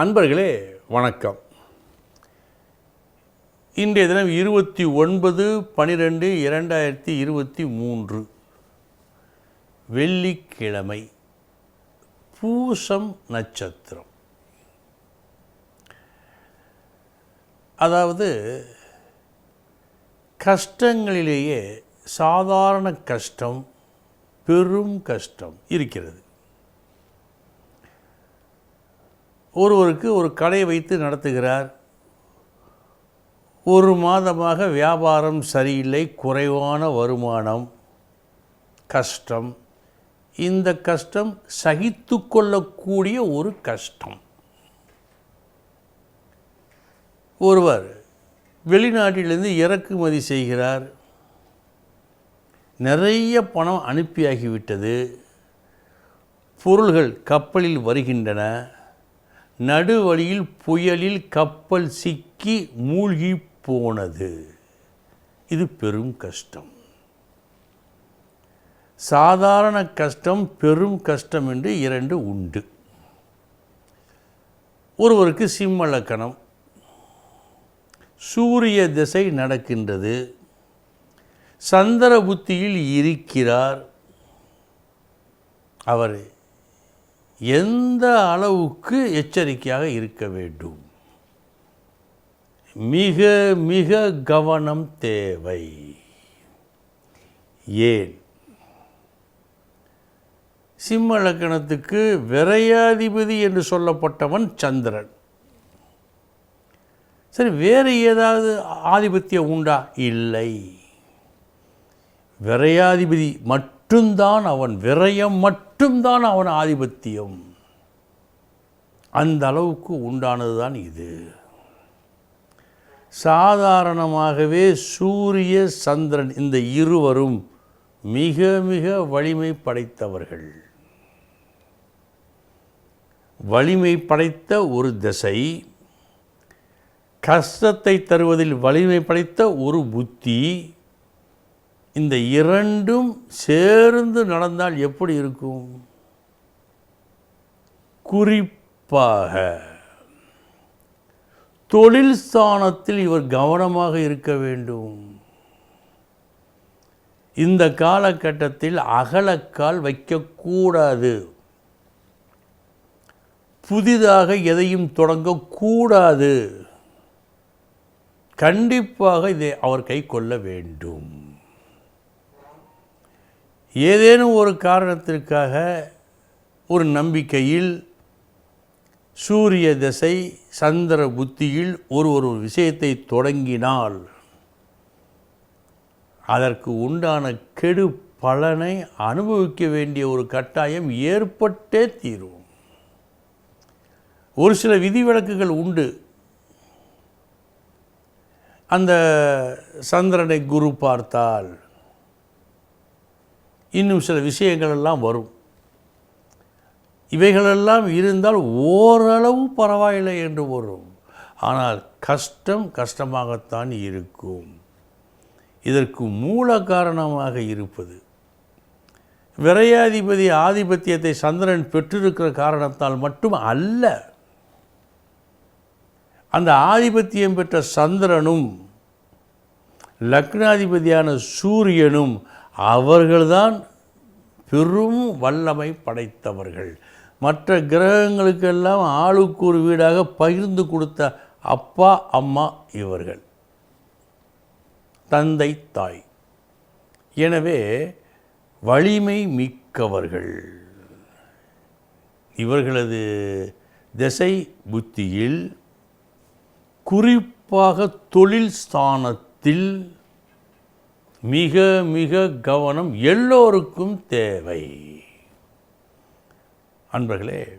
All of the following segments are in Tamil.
அன்பர்களே வணக்கம். இன்றைய தினம் இருபத்தி ஒன்பது பனிரெண்டு இரண்டாயிரத்தி இருபத்தி மூன்று. வெள்ளிக்கிழமை பூசம் நட்சத்திரம். அதாவது கஷ்டங்களிலேயே சாதாரண கஷ்டம் பெரும் கஷ்டம் இருக்கிறது. ஒருவருக்கு ஒரு கடை வைத்து நடத்துகிறார். ஒரு மாதமாக வியாபாரம் சரியில்லை குறைவான வருமானம் கஷ்டம். இந்த கஷ்டம் சகித்து கொள்ளக்கூடிய ஒரு கஷ்டம். ஒருவர் வெளிநாட்டிலிருந்து இறக்குமதி செய்கிறார். நிறைய பணம் அனுப்பியாகிவிட்டது. பொருள்கள் கப்பலில் வருகின்றன. நடுவழியில் புயலில் கப்பல் சிக்கி மூழ்கி போனது. இது பெரும் கஷ்டம். சாதாரண கஷ்டம் பெரும் கஷ்டம் என்று இரண்டு உண்டு. ஒருவருக்கு சிம்ம லக்கணம். சூரிய திசை நடக்கின்றது. சந்திர புத்தியில் இருக்கிறார். அவர். எந்த அளவுக்கு எச்சரிக்கையாக இருக்க வேண்டும்? மிக மிக கவனம் தேவை. ஏன்? சிம்ம லக்கணத்துக்கு விரையாதிபதி என்று சொல்லப்பட்டவன் சந்திரன். சரி வேறு ஏதாவது ஆதிபத்தியம் உண்டா? இல்லை. விரையாதிபதி மட்டும்தான் அவன் விரயம் மட்டும் மட்டும்தான் அவன் ஆதிபத்தியம். அந்த அளவுக்கு உண்டானது தான் இது. சாதாரணமாகவே சூரிய சந்திரன் இந்த இருவரும் மிக மிக வலிமை படைத்தவர்கள். வலிமை படைத்த ஒரு திசை கஷ்டத்தை தருவதில் வலிமை படைத்த ஒரு புத்தி இந்த இரண்டும் சேர்ந்து நடந்தால் எப்படி இருக்கும்? குறிப்பாக தொழில் ஸ்தானத்தில் இவர் கவனமாக இருக்க வேண்டும். இந்த காலகட்டத்தில் அகலக்கால் வைக்கக்கூடாது. புதிதாக எதையும் தொடங்கக்கூடாது. கண்டிப்பாக இதை அவர் கை கொள்ள வேண்டும். ஏதேனும் ஒரு காரணத்திற்காக ஒரு நம்பிக்கையில் சூரிய திசை சந்திர புத்தியில் ஒரு ஒரு விஷயத்தை தொடங்கினால் அதற்கு உண்டான கெடு பலனை அனுபவிக்க வேண்டிய ஒரு கட்டாயம் ஏற்பட்டே தீரும். ஒரு சில விதிவிலக்குகள் உண்டு. அந்த சந்திரனை குரு பார்த்தால் இன்னும் சில விஷயங்கள் எல்லாம் வரும். இவைகளெல்லாம் இருந்தால் ஓரளவு பரவாயில்லை என்று வரும். ஆனால் கஷ்டம் கஷ்டமாகத்தான் இருக்கும். இதற்கு மூல காரணமாக இருப்பது விரையாதிபதி ஆதிபத்தியத்தை சந்திரன் பெற்றிருக்கிற காரணத்தால் மட்டும் அல்ல அந்த ஆதிபத்தியம் பெற்ற சந்திரனும் லக்னாதிபதியான சூரியனும் அவர்கள்தான் பெரும் வல்லமை படைத்தவர்கள். மற்ற கிரகங்களுக்கெல்லாம் ஆளுக்கு ஒரு வீடாக பகிர்ந்து கொடுத்த அப்பா அம்மா இவர்கள். தந்தை தாய். எனவே வலிமை மிக்கவர்கள். இவர்களது திசை புத்தியில் குறிப்பாக தொழில் ஸ்தானத்தில் மிக மிக கவனம் எல்லோருக்கும் தேவை. அன்பர்களே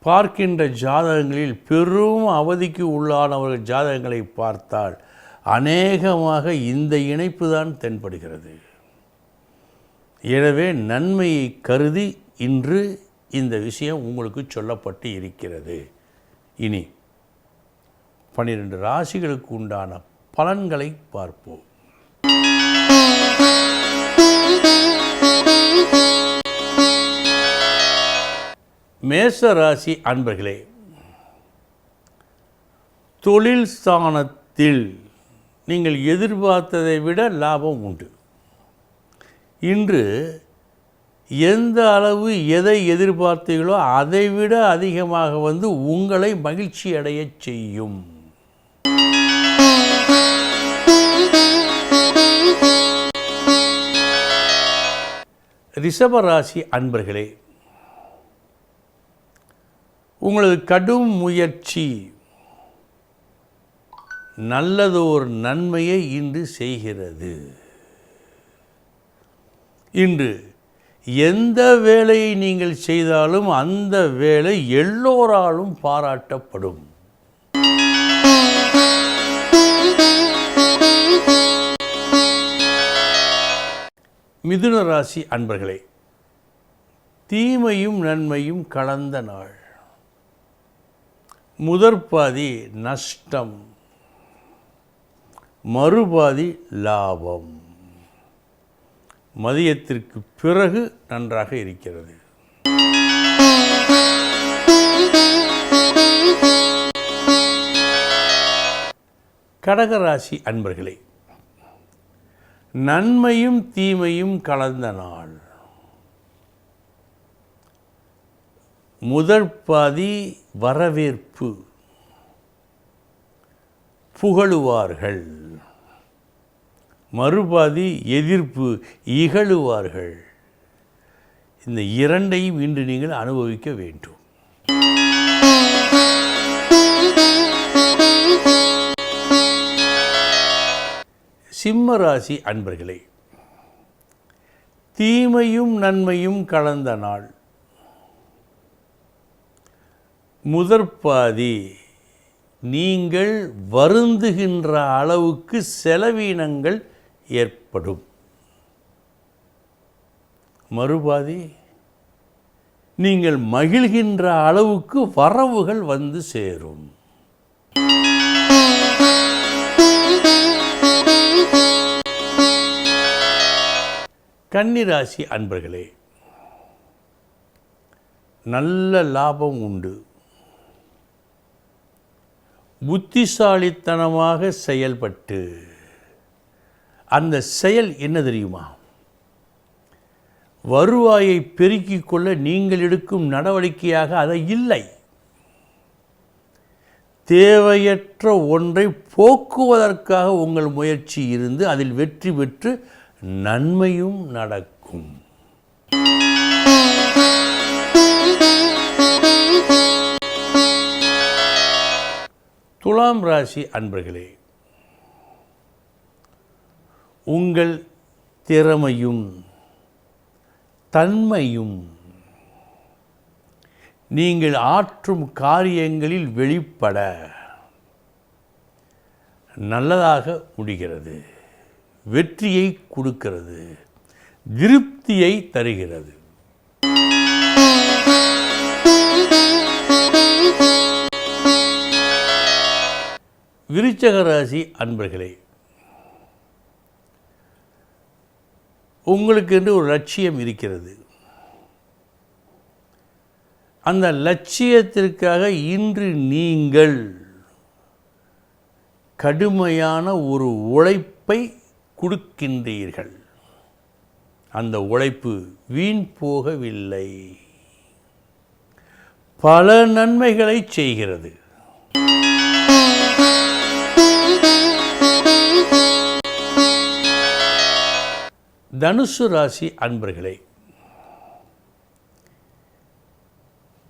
பார்க்கின்ற ஜாதகங்களில் பெரும் அவதிக்கு உள்ளானவர்கள் ஜாதகங்களை பார்த்தால் அநேகமாக இந்த இணைப்பு தான் தென்படுகிறது. எனவே நன்மையை கருதி இன்று இந்த விஷயம் உங்களுக்கு சொல்லப்பட்டு இருக்கிறது. இனி பன்னிரண்டு ராசிகளுக்கு உண்டான பலன்களை பார்ப்போம். மேச ராசி அன்பர்களே தொழில் ஸ்தானத்தில் நீங்கள் எதிர்பார்த்ததை விட லாபம் உண்டு. இன்று எந்த அளவு எதை எதிர்பார்த்தீர்களோ அதை விட அதிகமாக வந்து உங்களை மகிழ்ச்சி அடையச் செய்யும். ரிஷபராசி அன்பர்களே உங்களது கடும் முயற்சி நல்லதோர் நன்மையை இன்று செய்கிறது. இன்று எந்த வேலையை நீங்கள் செய்தாலும் அந்த வேலை எல்லோராலும் பாராட்டப்படும். மிதுன ராசி அன்பர்களே தீமையும் நன்மையும் கலந்த நாள். முதற்பாதி நஷ்டம் மறுபாதி லாபம். மதியத்திற்கு பிறகு நன்றாக இருக்கிறது. கடகராசி அன்பர்களே நன்மையும் தீமையும் கலந்த நாள். முதற் பாதி வரவேற்பு. புகழுவார்கள். மறுபாதி எதிர்ப்பு இகழுவார்கள். இந்த இரண்டையும் இன்று நீங்கள் அனுபவிக்க வேண்டும். சிம்ம ராசி அன்பர்களே தீமையும் நன்மையும் கலந்த நாள். முதற்பாதி நீங்கள் வருந்துகின்ற அளவுக்கு செலவீனங்கள் ஏற்படும். மறுபாதி நீங்கள் மகிழ்கின்ற அளவுக்கு வரவுகள் வந்து சேரும். கன்னிராசி அன்பர்களே நல்ல லாபம் உண்டு. புத்திசாலித்தனமாக செயல்பட்டு அந்த செயல் என்ன தெரியுமா? வருவாயை பெருக்கிக் கொள்ள நீங்கள் எடுக்கும் நடவடிக்கையாக அதை இல்லை. தேவையற்ற ஒன்றை போக்குவதற்காக உங்கள் முயற்சி இருந்து அதில் வெற்றி பெற்று நன்மையும் நடக்கும். துலாம் ராசி அன்பர்களே உங்கள் திறமையும் தன்மையும் நீங்கள் ஆற்றும் காரியங்களில் வெளிப்பட நல்லதாக முடிகிறது. வெற்றியை கொடுக்கிறது. திருப்தியை தருகிறது. விருச்சக ராசி அன்பர்களே உங்களுக்கு என்று ஒரு லட்சியம் இருக்கிறது. அந்த லட்சியத்திற்காக இன்று நீங்கள் கடுமையான ஒரு உழைப்பை கொடுக்கின்றீர்கள். அந்த உழைப்பு வீண் போகவில்லை. பல நன்மைகளை செய்கிறது. தனுசு ராசி அன்பர்களே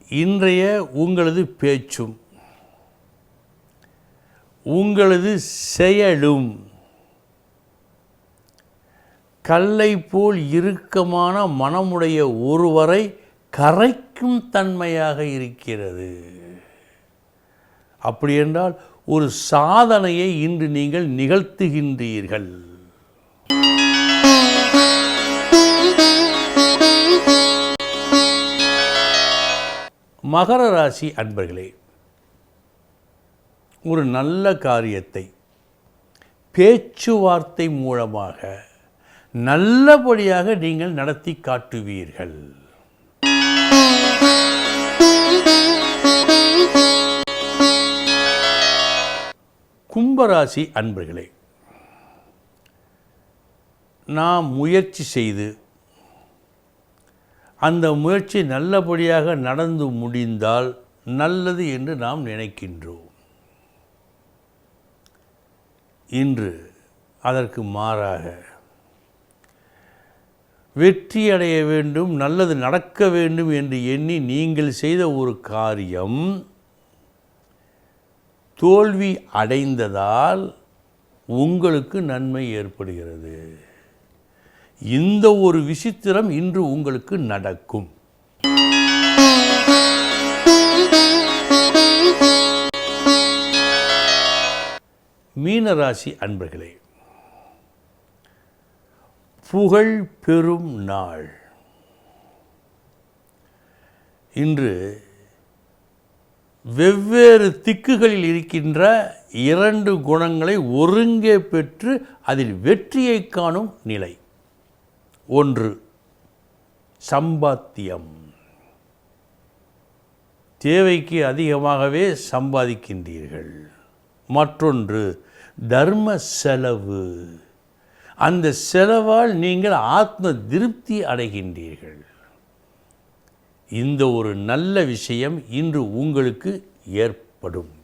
இன்றைய உங்களது பேச்சும் உங்களது செயலும் கல்லை போல் இறுக்கமான மனமுடைய ஒருவரை கரைக்கும் தன்மையாக இருக்கிறது. அப்படியென்றால் ஒரு சாதனையை இன்று நீங்கள் நிகழ்த்துகின்றீர்கள். மகர ராசி அன்பர்களே ஒரு நல்ல காரியத்தை பேச்சுவார்த்தை மூலமாக நல்லபடியாக நீங்கள் நடத்தி காட்டுவீர்கள். கும்பராசி அன்பர்களே நாம் முயற்சி செய்து அந்த முயற்சி நல்லபடியாக நடந்து முடிந்தால் நல்லது என்று நாம் நினைக்கின்றோம். இன்று அதற்கு மாறாக வெற்றி அடைய வேண்டும் நல்லது நடக்க வேண்டும் என்று எண்ணி நீங்கள் செய்த ஒரு காரியம் தோல்வி அடைந்ததால் உங்களுக்கு நன்மை ஏற்படுகிறது. இந்த ஒரு விசித்திரம் இன்று உங்களுக்கு நடக்கும். மீனராசி அன்பர்களே புகழ் பெறும் நாள். இன்று வெவ்வேறு திக்குகளில் இருக்கின்ற இரண்டு குணங்களை ஒருங்கே பெற்று அதில் வெற்றியை காணும் நிலை. ஒன்று சம்பாத்தியம். தேவைக்கு அதிகமாகவே சம்பாதிக்கின்றீர்கள். மற்றொன்று தர்ம செலவு. அந்த செலவால் நீங்கள் ஆத்ம திருப்தி அடைகின்றீர்கள். இந்த ஒரு நல்ல விஷயம் இன்று உங்களுக்கு ஏற்படும்.